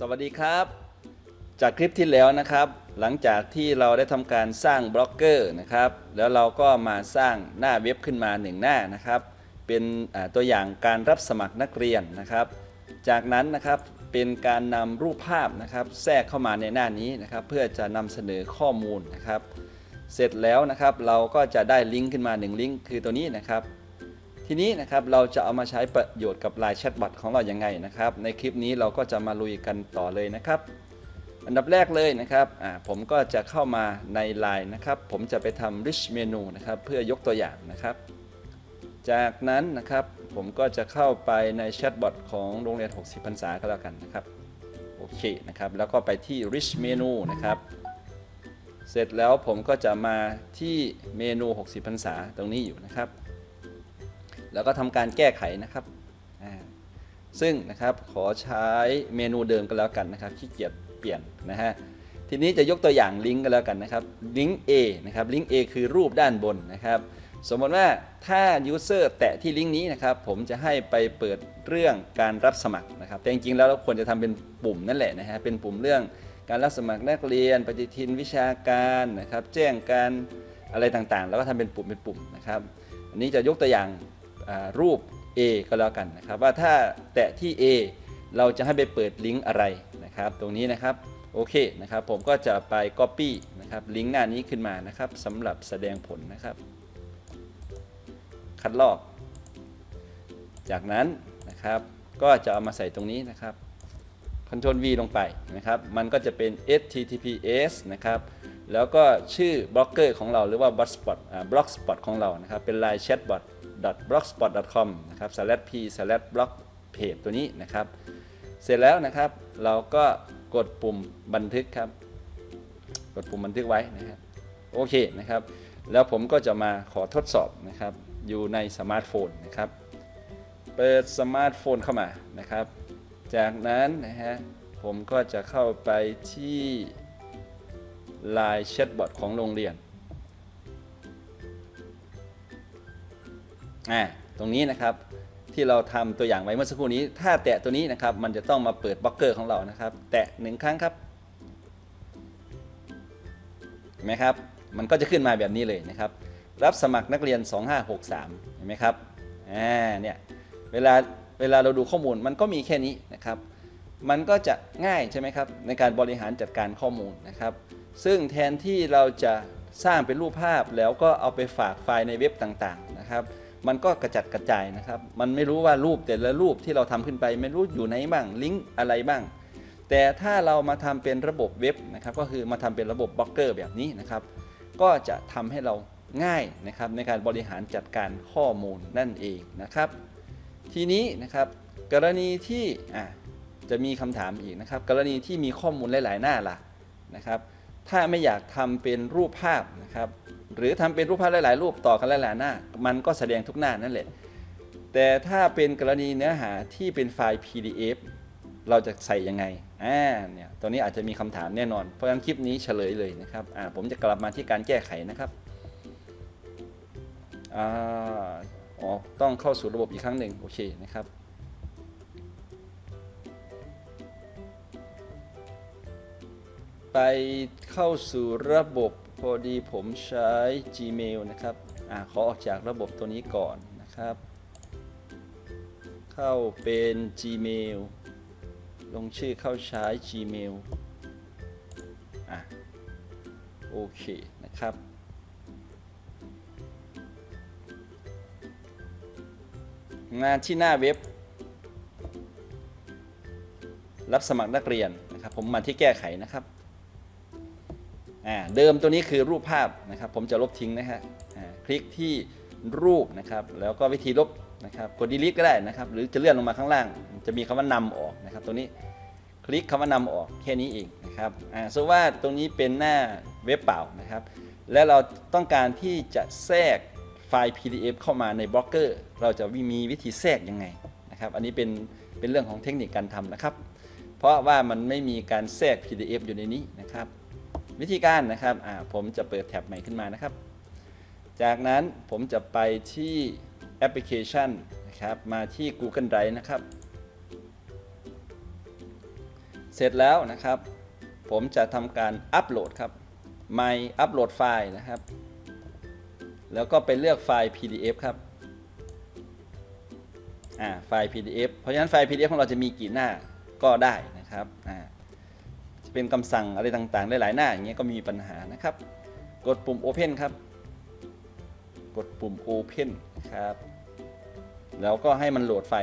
สวัสดีครับ จากคลิปที่แล้วนะครับ หลังจากที่เราได้ทำการสร้างบล็อกเกอร์นะครับ แล้วเราก็มาสร้างหน้าเว็บขึ้นมาหนึ่งหน้านะครับ เป็นตัวอย่างการรับสมัครนักเรียนนะครับ จากนั้นนะครับเป็นการนำรูปภาพนะครับ แทรกเข้ามาในหน้านี้นะครับ เพื่อจะนำเสนอข้อมูลนะครับ เสร็จแล้วนะครับเราก็จะได้ลิงก์ขึ้นมา 1 ลิงก์คือตัวนี้นะครับ ทีนี้นะครับเราจะเอามาใช้ประโยชน์กับ Line Chatbot ของเราอยังไงนะครับ ในคลิปนี้เราก็จะมาลุยกันต่อเลยนะครับ อันดับแรกเลยนะครับอ่าผมก็จะเข้ามาใน Line นะครับ ผมจะไปทำ rich menu นะครับเพื่อยกตัวอย่างนะครับ จากนั้นนะครับผมก็จะเข้าไปในแชทบอทของโรงเรียน 60พรรษาก็แล้วกันนะครับโอเคนะครับแล้วก็ไปที่ rich menu นะครับเสร็จแล้วผมก็จะมาที่เมนู 60พรรษาตรงนี้อยู่นะครับ แล้วก็ทำการแก้ไขนะครับ ซึ่งนะครับขอใช้เมนูเดิมก็แล้วกันนะครับขี้เกียจเปลี่ยนนะฮะทีนี้จะยกตัวอย่างลิงก์ก็แล้วกันนะครับลิงก์ A นะครับลิงก์ A คือรูปด้านบนนะครับ สมมติว่าถ้า user แตะที่ลิงก์นี้นะครับ ผมจะให้ไปเปิดเรื่องการรับสมัครนะครับ แต่จริงๆแล้วเราควรจะทำเป็นปุ่มนั่นแหละนะฮะเป็นปุ่มเรื่องการรับสมัครนักเรียน ปฏิทินวิชาการนะครับ แจ้งการอะไรต่างๆ แล้วก็ทำเป็นปุ่มเป็นปุ่มนะครับ อันนี้จะยกตัวอย่าง รูป A ก็แล้วกันนะครับว่าถ้าแตะที่ A เราจะให้ไปเปิดลิงก์อะไรนะครับ ตรงนี้นะครับโอเคนะครับ ผมก็จะไป Copy นะครับลิงก์หน้านี้ขึ้นมานะครับสำหรับแสดงผลนะครับ คัดลอก จากนั้นนะครับก็จะเอามาใส่ตรงนี้นะครับ Ctrl V ลงไปนะครับ มันก็จะเป็น https นะครับแล้วก็ชื่อบล็อกเกอร์ของเราหรือว่า blogspot อ่า blogspot ของเรานะครับ เป็น line chatbot blogspot.com นะครับ slash p slash blog page ตัวนี้นะครับ เสร็จแล้วนะครับ เราก็กดปุ่มบันทึกครับ กดปุ่มบันทึกไว้นะครับ โอเคนะครับ แล้วผมก็จะมาขอทดสอบนะครับ อยู่ในสมาร์ทโฟนนะครับ เปิดสมาร์ทโฟนเข้ามานะครับ จากนั้นนะฮะ ผมก็จะเข้าไปที่ Line Chatbot ของโรงเรียน อ่าตรงนี้นะครับที่เราทำตัวอย่างไว้เมื่อสักครู่นี้ ถ้าแตะตัวนี้นะครับมันจะต้องมาเปิดบล็อกเกอร์ของเรานะครับ แตะหนึ่งครั้งครับเห็นไหมครับ มันก็จะขึ้นมาแบบนี้เลยนะครับ รับสมัครนักเรียน 2563เห็นไหมครับอ่าเนี่ยเวลาเวลาเราดูข้อมูลมันก็มีแค่นี้นะครับ มันก็จะง่ายใช่ไหมครับในการบริหารจัดการข้อมูลนะครับ ซึ่งแทนที่เราจะสร้างเป็นรูปภาพแล้วก็เอาไปฝากไฟล์ในเว็บต่างๆนะครับ มันก็กระจัดกระจายนะครับ มันไม่รู้ว่ารูปแต่ละรูปที่เราทำขึ้นไป ไม่รู้อยู่ไหนบ้างลิงก์อะไรบ้าง แต่ถ้าเรามาทำเป็นระบบเว็บนะครับ ก็คือมาทำเป็นระบบบล็อกเกอร์แบบนี้นะครับ ก็จะทำให้เราง่ายนะครับในการบริหารจัดการข้อมูลนั่นเองนะครับ ทีนี้นะครับกรณีที่ะจะมีคำถามอีกนะครับ กรณีที่มีข้อมูลหลาย ๆ หน้าล่ะนะครับ ถ้าไม่อยากทำเป็นรูปภาพนะครับ หรือทำเป็นรูปภาพหลาย ๆ รูปต่อกันหลาย ๆ หน้า มันก็แสดงทุกหน้านั่นแหละ แต่ถ้าเป็นกรณีเนื้อหาที่เป็นไฟล์ PDF เราจะใส่ยังไง อ่า เนี่ยตัวนี้อาจจะมีคำถามแน่นอน เพราะฉะนั้นคลิปนี้เฉลยเลยนะครับ อ่า ผมจะกลับมาที่การแก้ไขนะครับ อ่า อ๋อ ต้องเข้าสู่ระบบอีกครั้งหนึ่งโอเคนะครับไปเข้าสู่ระบบ พอดีผมใช้ Gmail นะครับอ่าขอออกจากระบบตัวนี้ก่อนนะครับ เข้าเป็น Gmail ลงชื่อเข้าใช้ Gmail อะโอเคนะครับงานที่หน้าเว็บ รับสมัครนักเรียนนะครับ ผมมาที่แก้ไขนะครับ เดิมตัวนี้คือรูปภาพนะครับ ผมจะลบทิ้งนะฮะคลิกที่รูปนะครับ แล้วก็วิธีลบนะครับกด delete ก็ได้นะครับ หรือจะเลื่อนลงมาข้างล่าง จะมีคำว่านำออกนะครับ ตัวนี้คลิกคำว่านำออกแค่นี้เองนะครับอ่าสมมติว่าตรงนี้เป็นหน้าเว็บเปล่านะครับ และเราต้องการที่จะแทรกไฟล์ PDF เข้ามาในบล็อกเกอร์ เราจะมีวิธีแทรกยังไงนะครับ อันนี้เป็นเป็นเรื่องของเทคนิคการทำนะครับ เพราะว่ามันไม่มีการแทรก PDF อยู่ในนี้นะครับ วิธีการนะครับผมจะเปิดแท็บใหม่ขึ้นมานะครับ จากนั้นผมจะไปที่แอปพลิเคชันนะครับมาที่ Google Drive นะครับ เสร็จแล้วนะครับ ผมจะทำการอัปโหลดครับ My อัปโหลดไฟล์นะครับ แล้วก็ไปเลือกไฟล์ PDF ครับอ่าไฟล์ PDF เพราะฉะนั้นไฟล์ PDF ของเราจะมีกี่หน้าก็ได้นะครับอ่า เป็นคำสั่งอะไรต่างๆ หลายๆหน้าอย่างเงี้ยก็มีปัญหานะครับ กดปุ่ม Open ครับ กดปุ่ม Open นะครับ แล้วก็ให้มันโหลดไฟ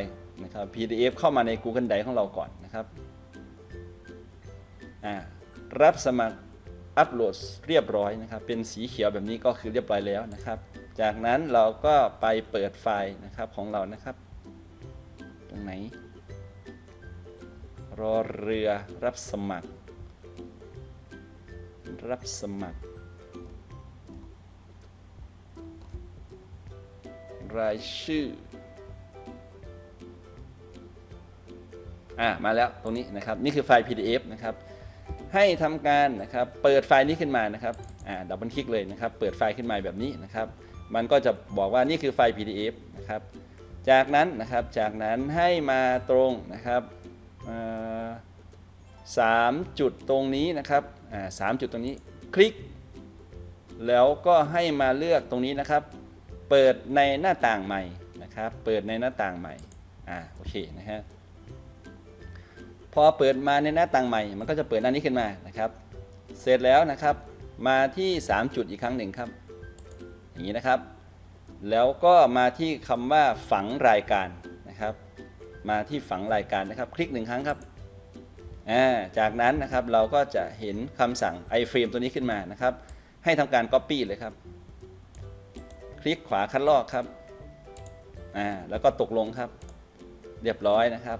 นะครับ PDF เข้ามาใน Google Drive ของเราก่อนนะครับอ่ารับสมัครอัปโหลดเรียบร้อยนะครับ เป็นสีเขียวแบบนี้ก็คือเรียบร้อยแล้วนะครับ จากนั้นเราก็ไปเปิดไฟล์นะครับของเรานะครับ ตรงไหน รอเรือรับสมัคร รับสมัคร รายชื่อ อ่ามาแล้วตรงนี้นะครับ นี่คือไฟล์ PDF นะครับ ให้ทำการนะครับ เปิดไฟล์นี้ขึ้นมานะครับอ่าดับเบิลคลิกเลยนะครับ เปิดไฟล์ขึ้นมาแบบนี้นะครับ มันก็จะบอกว่านี่คือไฟล์ PDF นะครับ จากนั้นนะครับ จากนั้นให้มาตรงนะครับสามจุดตรงนี้นะครับ สามจุดตรงนี้คลิก แล้วก็ให้มาเลือกตรงนี้นะครับ เปิดในหน้าต่างใหม่นะครับ เปิดในหน้าต่างใหม่อ่าโอเคนะฮะพอเปิดมาในหน้าต่างใหม่ มันก็จะเปิดหน้านี้ขึ้นมานะครับ เสร็จแล้วนะครับมาที่ 3 จุดอีกครั้งหนึ่งครับ อย่างนี้นะครับ แล้วก็มาที่คำว่าฝังรายการนะครับ มาที่ฝังรายการนะครับ คลิกหนึ่งครั้งครับ จากนั้นนะครับเราก็จะเห็นคำสั่ง iframe ตัวนี้ขึ้นมานะครับ ให้ทำการ copy เลยครับ คลิกขวาคัดลอกครับแล้วก็ตกลงครับ เรียบร้อยนะครับ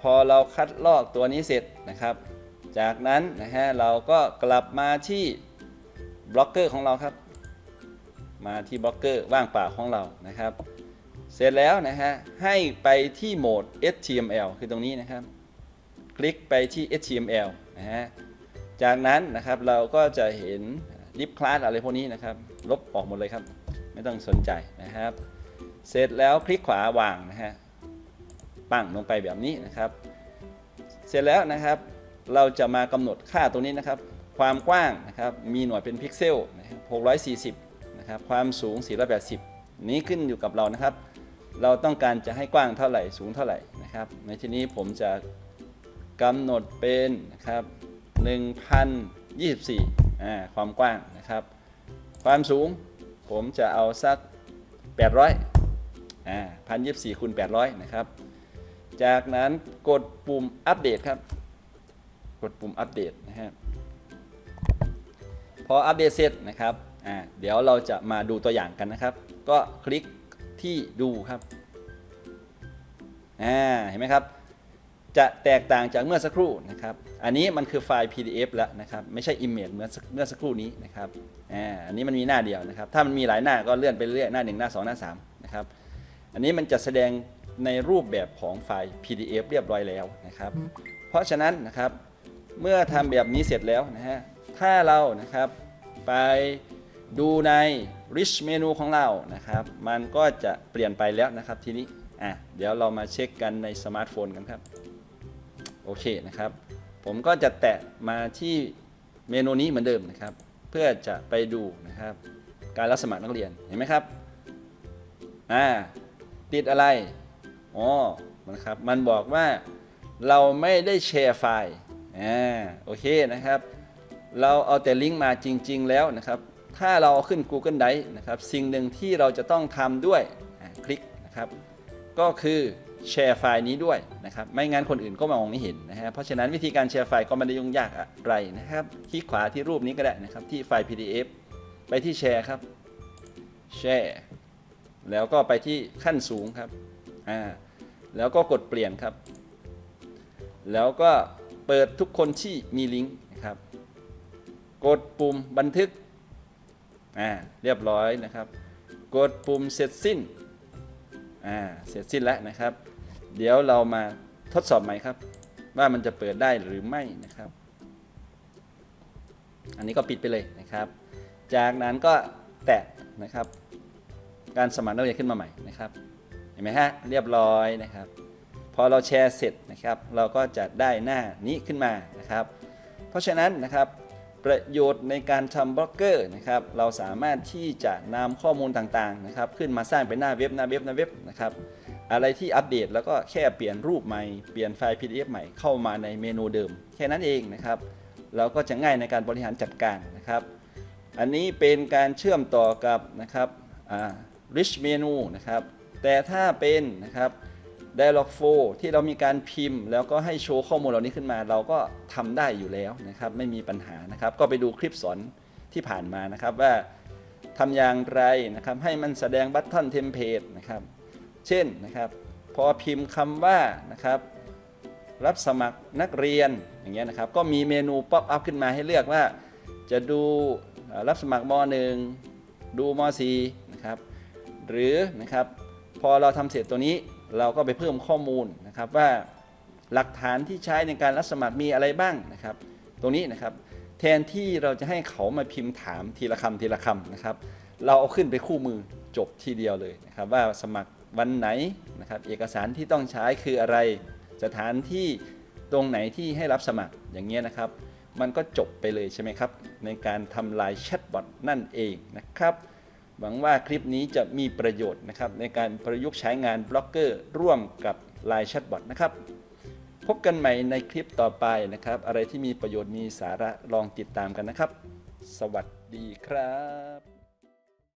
พอเราคัดลอกตัวนี้เสร็จนะครับ จากนั้นนะฮะเราก็กลับมาที่บล็อกเกอร์ของเราครับ มาที่บล็อกเกอร์ว่างเปล่าของเรานะครับ เสร็จแล้วนะฮะให้ไปที่โหมด HTML คือตรงนี้นะครับ คลิกไปที่ HTML นะฮะ จากนั้นนะครับเราก็จะเห็นลิฟคลาสอะไรพวกนี้นะครับ ลบออกหมดเลยครับ ไม่ต้องสนใจนะครับ เสร็จแล้วคลิกขวาวางนะฮะ ปั้งลงไปแบบนี้นะครับ เสร็จแล้วนะครับ เราจะมากำหนดค่าตรงนี้นะครับ ความกว้างนะครับ มีหน่วยเป็นพิกเซลนะครับ640 นะครับ ความสูง 480 นี้ขึ้นอยู่กับเรานะครับ เราต้องการจะให้กว้างเท่าไหร่ สูงเท่าไหร่นะครับ ในที่นี้ผมจะ กำหนดเป็นนะครับ1024อ่าความกว้างนะครับ ความสูงผมจะเอาสัก 800อ่า1024คูณ800 นะครับ จากนั้นกดปุ่มอัปเดตครับ กดปุ่มอัปเดตนะฮะพออัปเดตเสร็จนะครับอ่าเดี๋ยวเราจะมาดูตัวอย่างกันนะครับ ก็คลิกที่ดูครับอ่าเห็นไหมครับ จะแตกต่างจากเมื่อสักครู่นะครับ อันนี้มันคือไฟล์ PDF แล้วนะครับไม่ใช่ Image เหมือนเมื่อสักครู่นี้นะครับอ่าอันนี้มันมีหน้าเดียวนะครับ ถ้ามันมีหลายหน้าก็เลื่อนไปเรื่อยหน้า 1 หน้า 2 หน้า3นะครับอันนี้มันจะแสดงในรูปแบบของไฟล์ PDF เรียบร้อยแล้วนะครับ เพราะฉะนั้นนะครับเมื่อทำแบบนี้เสร็จแล้วนะฮะถ้าเรานะครับไปดูใน rich menu ของเรานะครับ มันก็จะเปลี่ยนไปแล้วนะครับทีนี้อะเดี๋ยวเรามาเช็คกันในสมาร์ทโฟนกันครับ โอเคนะครับ ผมก็จะแตะมาที่เมนูนี้เหมือนเดิมนะครับ เพื่อจะไปดูนะครับ การรับสมัครนักเรียนเห็นไหมครับอ่าติดอะไรอ๋อนะครับมันบอกว่าเราไม่ได้แชร์ไฟล์อ่าโอเคนะครับ เราเอาแต่ลิงก์มาจริง ๆ แล้วนะครับ ถ้าเราเอาขึ้น Google Drive นะครับ สิ่งหนึ่งที่เราจะต้องทำด้วยคลิกนะครับ ก็คือ แชร์ไฟล์นี้ด้วยนะครับ ไม่งั้นคนอื่นก็มองไม่เห็นนะฮะ เพราะฉะนั้นวิธีการแชร์ไฟล์ก็ไม่ได้ยุ่งยากอะไรนะครับ คลิกขวาที่รูปนี้ก็ได้นะครับ ที่ไฟล์ PDF ไปที่แชร์ครับ แชร์ แล้วก็ไปที่ขั้นสูงครับ อ่า แล้วก็กดเปลี่ยนครับ แล้วก็เปิดทุกคนที่มีลิงก์นะครับ กดปุ่มบันทึก อ่า เรียบร้อยนะครับ กดปุ่มเสร็จสิ้น อ่า เสร็จสิ้นแล้วนะครับ เดี๋ยวเรามาทดสอบใหม่ครับ ว่ามันจะเปิดได้หรือไม่นะครับ อันนี้ก็ปิดไปเลยนะครับ จากนั้นก็แตะนะครับ การสมัครนักเรียนขึ้นมาใหม่นะครับ เห็นไหมฮะเรียบร้อยนะครับ พอเราแชร์เสร็จนะครับ เราก็จะได้หน้านี้ขึ้นมานะครับ เพราะฉะนั้นนะครับประโยชน์ในการทำบล็อกเกอร์นะครับ เราสามารถที่จะนำข้อมูลต่างๆนะครับ ขึ้นมาสร้างเป็นหน้าเว็บหน้าเว็บหน้าเว็บนะครับ อะไรที่อัปเดตแล้วก็แค่เปลี่ยนรูปใหม่ เปลี่ยนไฟล์ PDF ใหม่เข้ามาในเมนูเดิม แค่นั้นเองนะครับ เราก็จะง่ายในการบริหารจัดการนะครับ อันนี้เป็นการเชื่อมต่อกับนะครับ rich menu นะครับ แต่ถ้าเป็นนะครับ dialog flow ที่เรามีการพิมพ์ แล้วก็ให้โชว์ข้อมูลเหล่านี้ขึ้นมา เราก็ทำได้อยู่แล้วนะครับ ไม่มีปัญหานะครับ ก็ไปดูคลิปสอนที่ผ่านมานะครับว่าทำอย่างไรนะครับ ให้มันแสดงบัต t อนเทมเพลตนะครับ เช่นนะครับ พอพิมพ์คำว่านะครับ รับสมัครนักเรียนอย่างเงี้ยนะครับ ก็มีเมนูป๊อปอัพขึ้นมาให้เลือกว่า จะดูรับสมัครม .1 ดูม .4 นะครับ หรือนะครับพอเราทำเสร็จตัวนี้เราก็ไปเพิ่มข้อมูลนะครับว่าหลักฐานที่ใช้ในการรับสมัครมีอะไรบ้างนะครับ ตรงนี้นะครับแทนที่เราจะให้เขามาพิมพ์ถามทีละคำทีละคำนะครับ เราเอาขึ้นไปคู่มือจบทีเดียวเลยนะครับ ว่าสมัคร วันไหนนะครับเอกสารที่ต้องใช้คืออะไร สถานที่ตรงไหนที่ให้รับสมัครอย่างเงี้ยนะครับ มันก็จบไปเลยใช่ไหมครับ ในการทำลายแชทบอทนั่นเองนะครับหวังว่าคลิปนี้จะมีประโยชน์นะครับในการประยุกต์ใช้งานบล็อกเกอร์ร่วมกับ Line Chatbot นะครับ พบกันใหม่ในคลิปต่อไปนะครับ อะไรที่มีประโยชน์มีสาระลองติดตามกันนะครับ สวัสดีครับ